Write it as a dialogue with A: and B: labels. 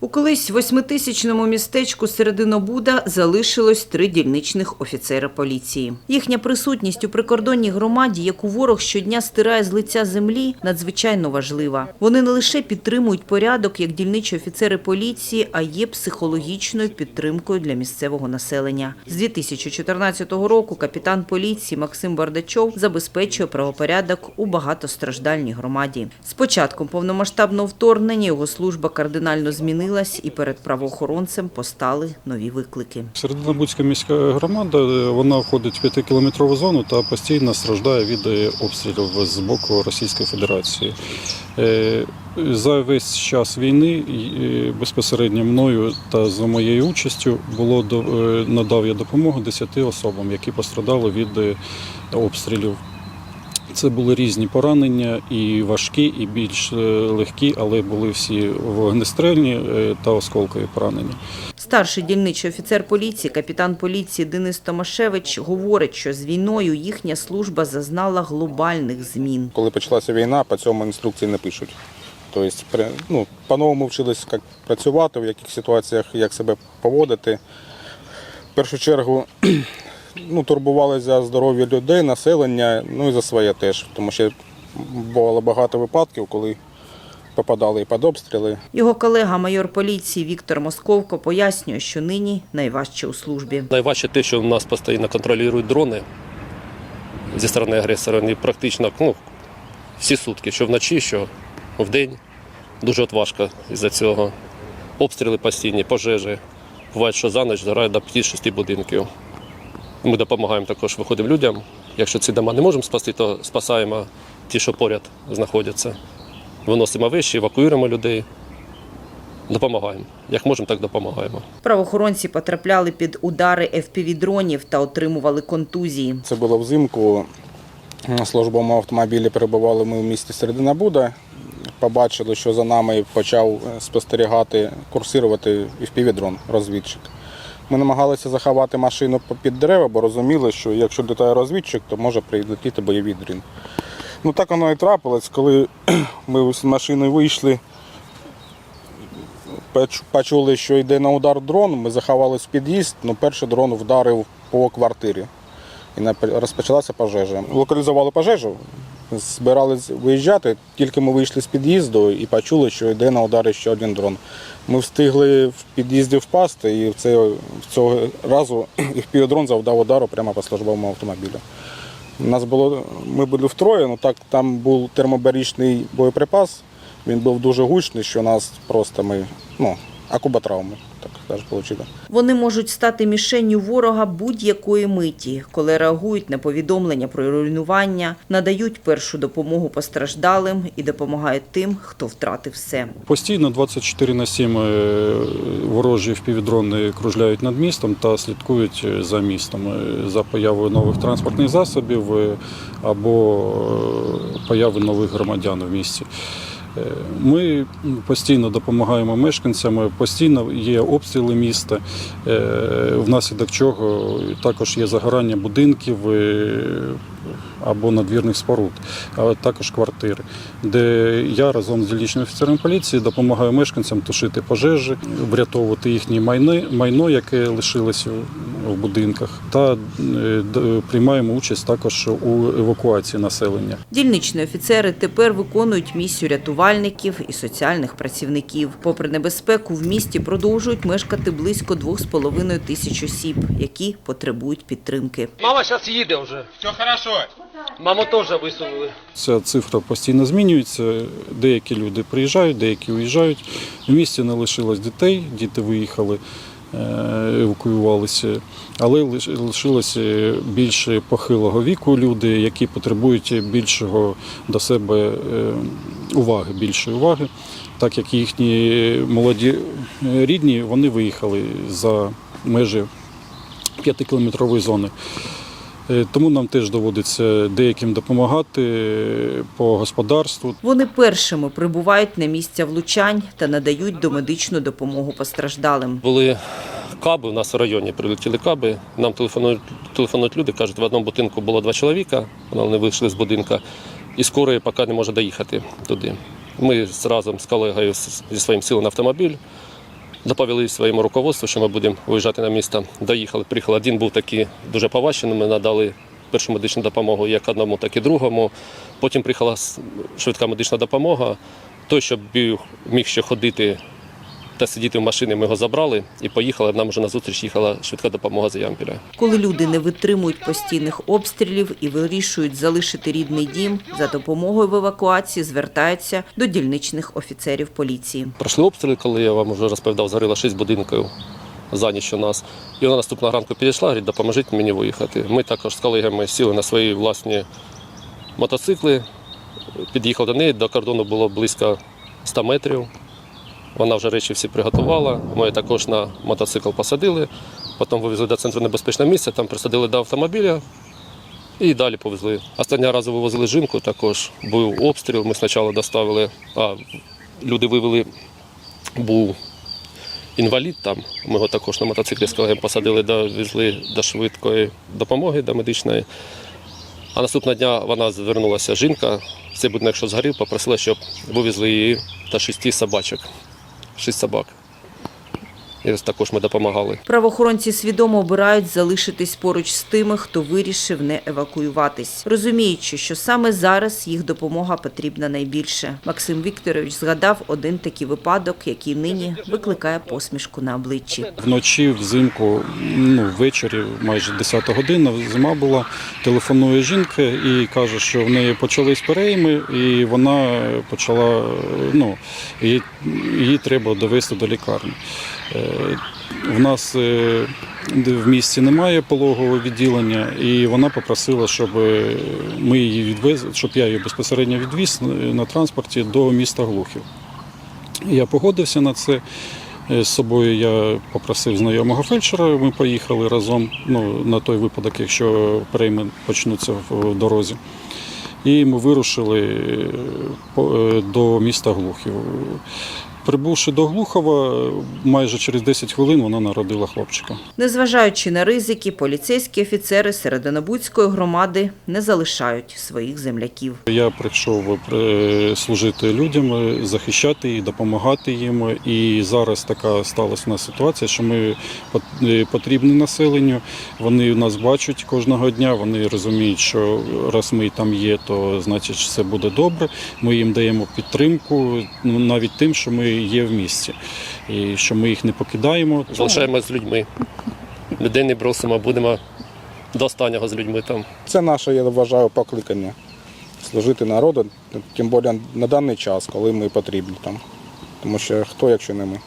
A: У колись восьмитисячному містечку Серединобуда залишилось три дільничних офіцери поліції. Їхня присутність у прикордонній громаді, яку ворог щодня стирає з лиця землі, надзвичайно важлива. Вони не лише підтримують порядок як дільничі офіцери поліції, а є психологічною підтримкою для місцевого населення. З 2014 року капітан поліції Максим Бардачов забезпечує правопорядок у багатостраждальній громаді. З початком повномасштабного вторгнення його служба кардинально змінилась, і перед правоохоронцем постали нові виклики.
B: Серединобудська міська громада е, вона входить в 5-кілометрову зону та постійно страждає від е, обстрілів з боку Російської Федерації. Е, За весь час війни безпосередньо мною та за моєю участю було надав я допомогу 10 особам, які пострадали від обстрілів. Це були різні поранення, і важкі, і більш е, легкі, але були всі вогнестрельні е, та осколкові поранення.
A: Старший дільничий офіцер поліції, капітан поліції Денис Томашевич говорить, що з війною їхня служба зазнала глобальних змін.
C: Коли почалася війна, по цьому інструкції не пишуть. Тобто, ну, по-новому вчились, як працювати, в яких ситуаціях як себе поводити. В першу чергу ну, турбувалися за здоров'я людей, населення, ну і за своє теж. Тому що бувало багато випадків, коли попадали і під обстріли.
A: Його колега, майор поліції Віктор Московко, пояснює, що нині найважче у службі.
D: Найважче те, що в нас постійно контролюють дрони зі сторони агресора. Вони практично ну, всі сутки, що вночі, що вдень. Дуже от важко із-за цього. Обстріли постійні, пожежі. Буває, що за ніч згорає до 5-6 будинків. Ми допомагаємо також виходимо людям. Якщо ці дома не можемо спасти, то спасаємо ті, що поряд знаходяться. Виносимо вещі, евакуюємо людей. Допомагаємо. Як можемо, так допомагаємо.
A: Правоохоронці потрапляли під удари FPV-дронів та отримували контузії.
C: Це було взимку. На службовому автомобілі перебували ми в місті Серединабуда. Побачили, що за нами почав е, спостерігати, курсувати впівдрон, розвідчик. Ми намагалися заховати машину під дерева, бо розуміли, що якщо літає розвідчик, то може прилетіти бойовий дрін. Ну так воно і трапилось, коли ми з машини вийшли, почули, що йде на удар дрон, ми заховались в під'їзд, ну перший дрон вдарив по квартирі і розпочалася пожежа. Локалізували пожежу, збирались виїжджати, тільки ми вийшли з під'їзду і почули, що йде на удари ще один дрон. Ми встигли в під'їзді впасти, і це, цього разу дрон завдав удару прямо по службовому автомобілю. У нас було, ми були втроє, ну так там був термобарічний боєприпас, він був дуже гучний, що нас просто ми, ну, акубатравми, так теж вийшло.
A: Вони можуть стати мішенню ворога будь-якої миті, коли реагують на повідомлення про руйнування, надають першу допомогу постраждалим і допомагають тим, хто втратив все.
B: Постійно 24 на 7 е, ворожі впівдрони кружляють над містом та слідкують е, за містом, е, за появою нових транспортних засобів або появи нових громадян в місті. Е, Ми постійно допомагаємо мешканцям, постійно є обстріли міста, е, внаслідок чого також є загорання будинків е, або надвірних споруд, а також квартири, де я разом з дільничним офіцером поліції допомагаю мешканцям тушити пожежі, врятовувати їхнє майно яке лишилося в будинках, та е, приймаємо участь також у евакуації населення.
A: Дільничні офіцери тепер виконують місію рятувальників і соціальних працівників. Попри небезпеку, в місті продовжують мешкати близько 2,5 тисяч осіб, які потребують підтримки.
E: Мама зараз їде вже.
F: Все хорошо.
E: Маму теж висунули.
B: Ця цифра постійно змінюється. Деякі люди приїжджають, деякі уїжджають. В місті не лишилось дітей, діти виїхали, евакуювалися, але лиш- лишилося більше похилого віку люди, які потребують більшого до себе е, уваги, більшої уваги, так як їхні молоді е, рідні вони виїхали за межі п'ятикілометрової зони. Е, Тому нам теж доводиться деяким допомагати е, по господарству.
A: Вони першими прибувають на місця влучань та надають домедичну допомогу постраждалим.
D: Були каби, у нас в районі прилетіли каби. Нам телефонують, телефонують люди, кажуть, в одному будинку було два чоловіка, вони вийшли з будинку, і скорої поки не може доїхати туди. Ми з- разом з колегою зі своїм силом на автомобіль Доповіли своєму руководству, що ми будемо виїжджати на місто. Доїхали, приїхали. Один був такий дуже поважений, ми надали першу медичну допомогу як одному, так і другому. Потім приїхала швидка медична допомога. Той, що міг ще ходити та сидіти в машині, ми його забрали і поїхали. Нам вже на зустріч їхала швидка допомога з Ямпіля.
A: Коли люди не витримують постійних обстрілів і вирішують залишити рідний дім, за допомогою в евакуації звертаються до дільничних офіцерів поліції.
D: Пройшли обстріли, коли я вам вже розповідав, згоріло шість будинків за ніч у нас. І вона наступного ранку підійшла, говорить, допоможіть мені виїхати. Ми також з колегами сіли на свої власні мотоцикли, під'їхав до неї, до кордону було близько 100 метрів. Вона вже речі всі приготувала. Ми також на мотоцикл посадили, потім вивезли до центру небезпечного місця, там присадили до автомобіля і далі повезли. Останнього разу вивозили жінку, також був обстріл. Ми спочатку доставили, а люди вивели був інвалід там. Ми його також на мотоциклі з колегами посадили, довезли до швидкої допомоги, до медичної. А наступного дня вона звернулася жінка, цей будинок, що згорів, попросила, щоб вивезли її та шести собачок. Шість собак. І також ми допомагали.
A: Правоохоронці свідомо обирають залишитись поруч з тими, хто вирішив не евакуюватись, розуміючи, що саме зараз їх допомога потрібна найбільше. Максим Вікторович згадав один такий випадок, який нині викликає посмішку на обличчі.
B: Вночі, взимку, ну, ввечері, майже 10 година, зима була, телефонує жінка і каже, що в неї почались перейми, і вона почала, ну, її, її треба довести до лікарні. Е, В нас е, в місті немає пологового відділення, і вона попросила, щоб ми її відвезли, щоб я її безпосередньо відвіз на транспорті до міста Глухів. Я погодився на це. Е, З собою я попросив знайомого фельдшера. Ми поїхали разом ну, на той випадок, якщо перейми почнуться в дорозі. І ми вирушили е, е, до міста Глухів. Прибувши до Глухова, майже через 10 хвилин вона народила хлопчика.
A: Незважаючи на ризики, поліцейські офіцери Серединобудської громади не залишають своїх земляків.
B: Я прийшов е, служити людям, е, захищати їх, допомагати їм. І зараз така сталася нас ситуація, що ми е, потрібні населенню. Вони нас бачать кожного дня. Вони розуміють, що раз ми там є, то значить все буде добре. Ми їм даємо підтримку, ну навіть тим, що ми є в місті, і що ми їх не покидаємо.
D: Залишаємося з людьми. Людей не бросимо, будемо до останнього з людьми там.
C: Це наше, я вважаю, покликання. Служити народу, тим більше на даний час, коли ми потрібні там. Тому що хто, якщо не ми.